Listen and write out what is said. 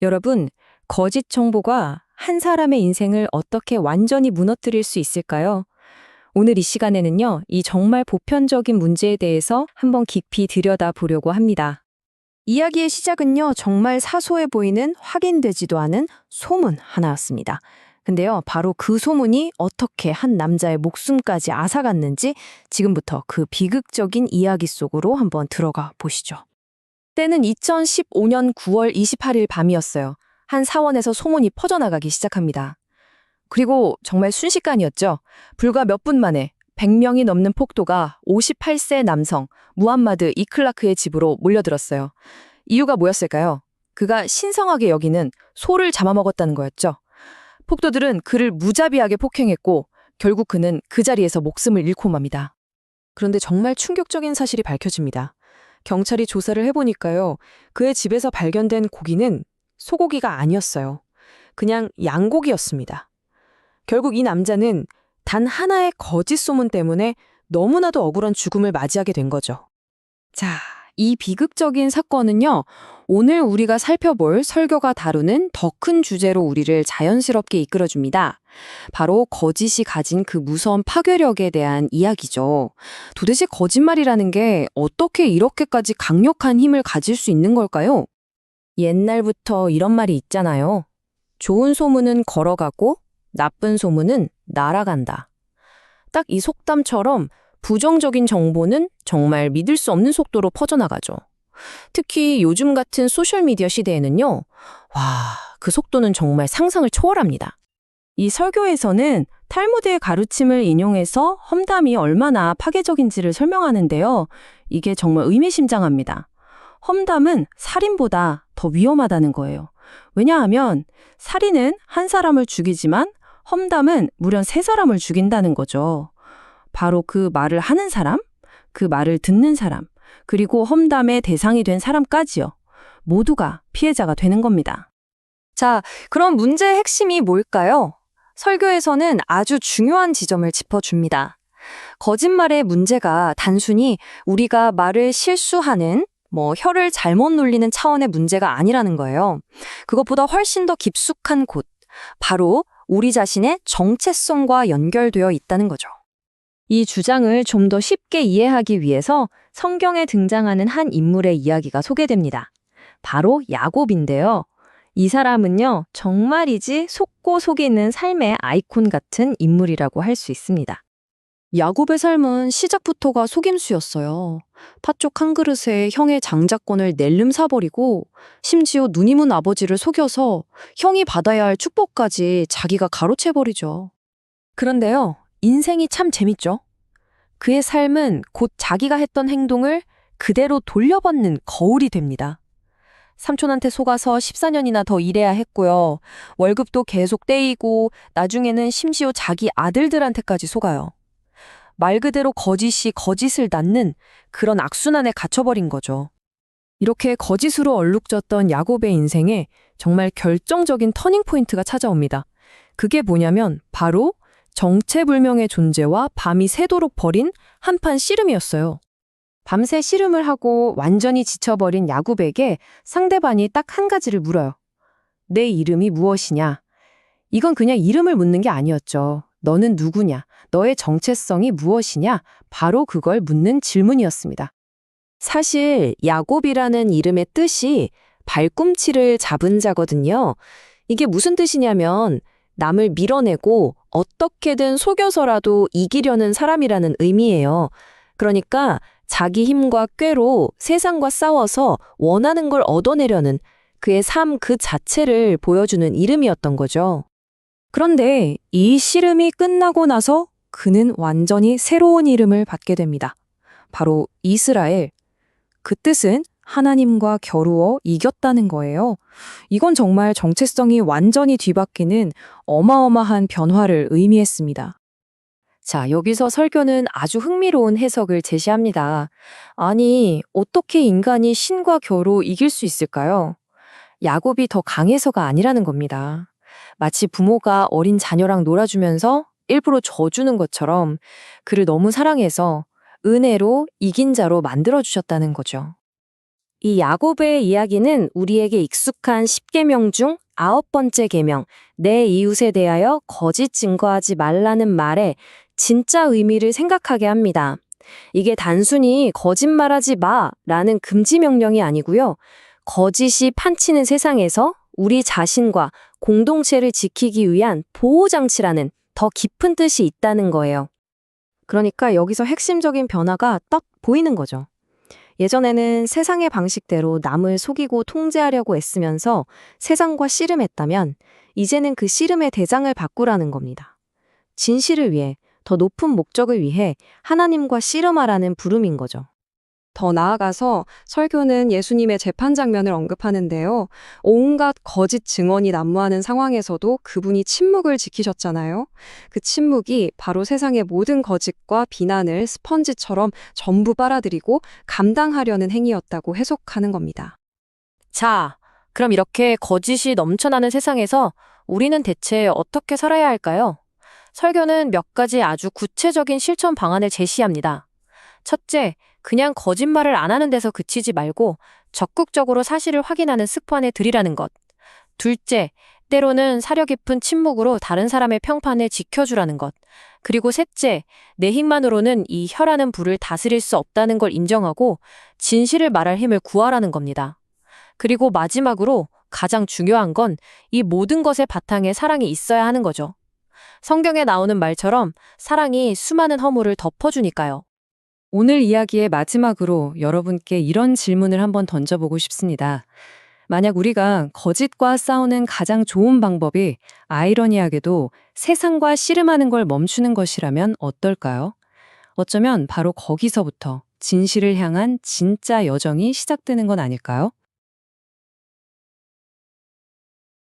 여러분, 거짓 정보가 한 사람의 인생을 어떻게 완전히 무너뜨릴 수 있을까요? 오늘 이 시간에는요, 이 정말 보편적인 문제에 대해서 한번 깊이 들여다 보려고 합니다. 이야기의 시작은요, 정말 사소해 보이는 확인되지도 않은 소문 하나였습니다. 근데요, 바로 그 소문이 어떻게 한 남자의 목숨까지 앗아갔는지 지금부터 그 비극적인 이야기 속으로 한번 들어가 보시죠. 때는 2015년 9월 28일 밤이었어요. 한 사원에서 소문이 퍼져나가기 시작합니다. 그리고 정말 순식간이었죠. 불과 몇 분 만에 100명이 넘는 폭도가 58세 남성 무함마드 이클라크의 집으로 몰려들었어요. 이유가 뭐였을까요? 그가 신성하게 여기는 소를 잡아먹었다는 거였죠. 폭도들은 그를 무자비하게 폭행했고 결국 그는 그 자리에서 목숨을 잃고 맙니다. 그런데 정말 충격적인 사실이 밝혀집니다. 경찰이 조사를 해보니까요. 그의 집에서 발견된 고기는 소고기가 아니었어요. 그냥 양고기였습니다. 결국 이 남자는 단 하나의 거짓 소문 때문에 너무나도 억울한 죽음을 맞이하게 된 거죠. 자, 이 비극적인 사건은요, 오늘 우리가 살펴볼 설교가 다루는 더 큰 주제로 우리를 자연스럽게 이끌어줍니다. 바로 거짓이 가진 그 무서운 파괴력에 대한 이야기죠. 도대체 거짓말이라는 게 어떻게 이렇게까지 강력한 힘을 가질 수 있는 걸까요? 옛날부터 이런 말이 있잖아요. 좋은 소문은 걸어가고 나쁜 소문은 날아간다. 딱 이 속담처럼 부정적인 정보는 정말 믿을 수 없는 속도로 퍼져나가죠. 특히 요즘 같은 소셜미디어 시대에는요, 와, 그 속도는 정말 상상을 초월합니다. 이 설교에서는 탈무드의 가르침을 인용해서 험담이 얼마나 파괴적인지를 설명하는데요. 이게 정말 의미심장합니다. 험담은 살인보다 더 위험하다는 거예요. 왜냐하면 살인은 한 사람을 죽이지만 험담은 무려 세 사람을 죽인다는 거죠. 바로 그 말을 하는 사람, 그 말을 듣는 사람, 그리고 험담의 대상이 된 사람까지요. 모두가 피해자가 되는 겁니다. 자, 그럼 문제의 핵심이 뭘까요? 설교에서는 아주 중요한 지점을 짚어줍니다. 거짓말의 문제가 단순히 우리가 말을 실수하는 뭐 혀를 잘못 놀리는 차원의 문제가 아니라는 거예요. 그것보다 훨씬 더 깊숙한 곳, 바로 우리 자신의 정체성과 연결되어 있다는 거죠. 이 주장을 좀 더 쉽게 이해하기 위해서 성경에 등장하는 한 인물의 이야기가 소개됩니다. 바로 야곱인데요. 이 사람은요, 정말이지 속고 속이는 삶의 아이콘 같은 인물이라고 할 수 있습니다. 야곱의 삶은 시작부터가 속임수였어요. 팥죽 한 그릇에 형의 장자권을 낼름 사버리고 심지어 누님은 아버지를 속여서 형이 받아야 할 축복까지 자기가 가로채버리죠. 그런데요, 인생이 참 재밌죠? 그의 삶은 곧 자기가 했던 행동을 그대로 돌려받는 거울이 됩니다. 삼촌한테 속아서 14년이나 더 일해야 했고요. 월급도 계속 떼이고 나중에는 심지어 자기 아들들한테까지 속아요. 말 그대로 거짓이 거짓을 낳는 그런 악순환에 갇혀버린 거죠. 이렇게 거짓으로 얼룩졌던 야곱의 인생에 정말 결정적인 터닝포인트가 찾아옵니다. 그게 뭐냐면 바로 정체불명의 존재와 밤이 새도록 버린 한판 씨름이었어요. 밤새 씨름을 하고 완전히 지쳐버린 야곱에게 상대방이 딱 한 가지를 물어요. 내 이름이 무엇이냐? 이건 그냥 이름을 묻는 게 아니었죠. 너는 누구냐? 너의 정체성이 무엇이냐? 바로 그걸 묻는 질문이었습니다. 사실 야곱이라는 이름의 뜻이 발꿈치를 잡은 자거든요. 이게 무슨 뜻이냐면 남을 밀어내고 어떻게든 속여서라도 이기려는 사람이라는 의미예요. 그러니까 자기 힘과 꾀로 세상과 싸워서 원하는 걸 얻어내려는 그의 삶 그 자체를 보여주는 이름이었던 거죠. 그런데 이 씨름이 끝나고 나서 그는 완전히 새로운 이름을 받게 됩니다. 바로 이스라엘. 그 뜻은 하나님과 겨루어 이겼다는 거예요. 이건 정말 정체성이 완전히 뒤바뀌는 어마어마한 변화를 의미했습니다. 자, 여기서 설교는 아주 흥미로운 해석을 제시합니다. 아니, 어떻게 인간이 신과 겨루 이길 수 있을까요? 야곱이 더 강해서가 아니라는 겁니다. 마치 부모가 어린 자녀랑 놀아주면서 일부러 져주는 것처럼 그를 너무 사랑해서 은혜로 이긴 자로 만들어주셨다는 거죠. 이 야고보의 이야기는 우리에게 익숙한 10계명 중 아홉 번째 계명, 내 이웃에 대하여 거짓 증거하지 말라는 말에 진짜 의미를 생각하게 합니다. 이게 단순히 거짓말하지 마 라는 금지 명령이 아니고요. 거짓이 판치는 세상에서 우리 자신과 공동체를 지키기 위한 보호장치라는 더 깊은 뜻이 있다는 거예요. 그러니까 여기서 핵심적인 변화가 딱 보이는 거죠. 예전에는 세상의 방식대로 남을 속이고 통제하려고 애쓰면서 세상과 씨름했다면 이제는 그 씨름의 대장을 바꾸라는 겁니다. 진실을 위해 더 높은 목적을 위해 하나님과 씨름하라는 부름인 거죠. 더 나아가서 설교는 예수님의 재판 장면을 언급하는데요. 온갖 거짓 증언이 난무하는 상황에서도 그분이 침묵을 지키셨잖아요. 그 침묵이 바로 세상의 모든 거짓과 비난을 스펀지처럼 전부 빨아들이고 감당하려는 행위였다고 해석하는 겁니다. 자, 그럼 이렇게 거짓이 넘쳐나는 세상에서 우리는 대체 어떻게 살아야 할까요? 설교는 몇 가지 아주 구체적인 실천 방안을 제시합니다. 첫째, 그냥 거짓말을 안 하는 데서 그치지 말고 적극적으로 사실을 확인하는 습관에 들이라는 것. 둘째, 때로는 사려 깊은 침묵으로 다른 사람의 평판을 지켜주라는 것. 그리고 셋째, 내 힘만으로는 이 혀라는 불을 다스릴 수 없다는 걸 인정하고 진실을 말할 힘을 구하라는 겁니다. 그리고 마지막으로 가장 중요한 건 이 모든 것의 바탕에 사랑이 있어야 하는 거죠. 성경에 나오는 말처럼 사랑이 수많은 허물을 덮어주니까요. 오늘 이야기의 마지막으로 여러분께 이런 질문을 한번 던져보고 싶습니다. 만약 우리가 거짓과 싸우는 가장 좋은 방법이 아이러니하게도 세상과 씨름하는 걸 멈추는 것이라면 어떨까요? 어쩌면 바로 거기서부터 진실을 향한 진짜 여정이 시작되는 건 아닐까요?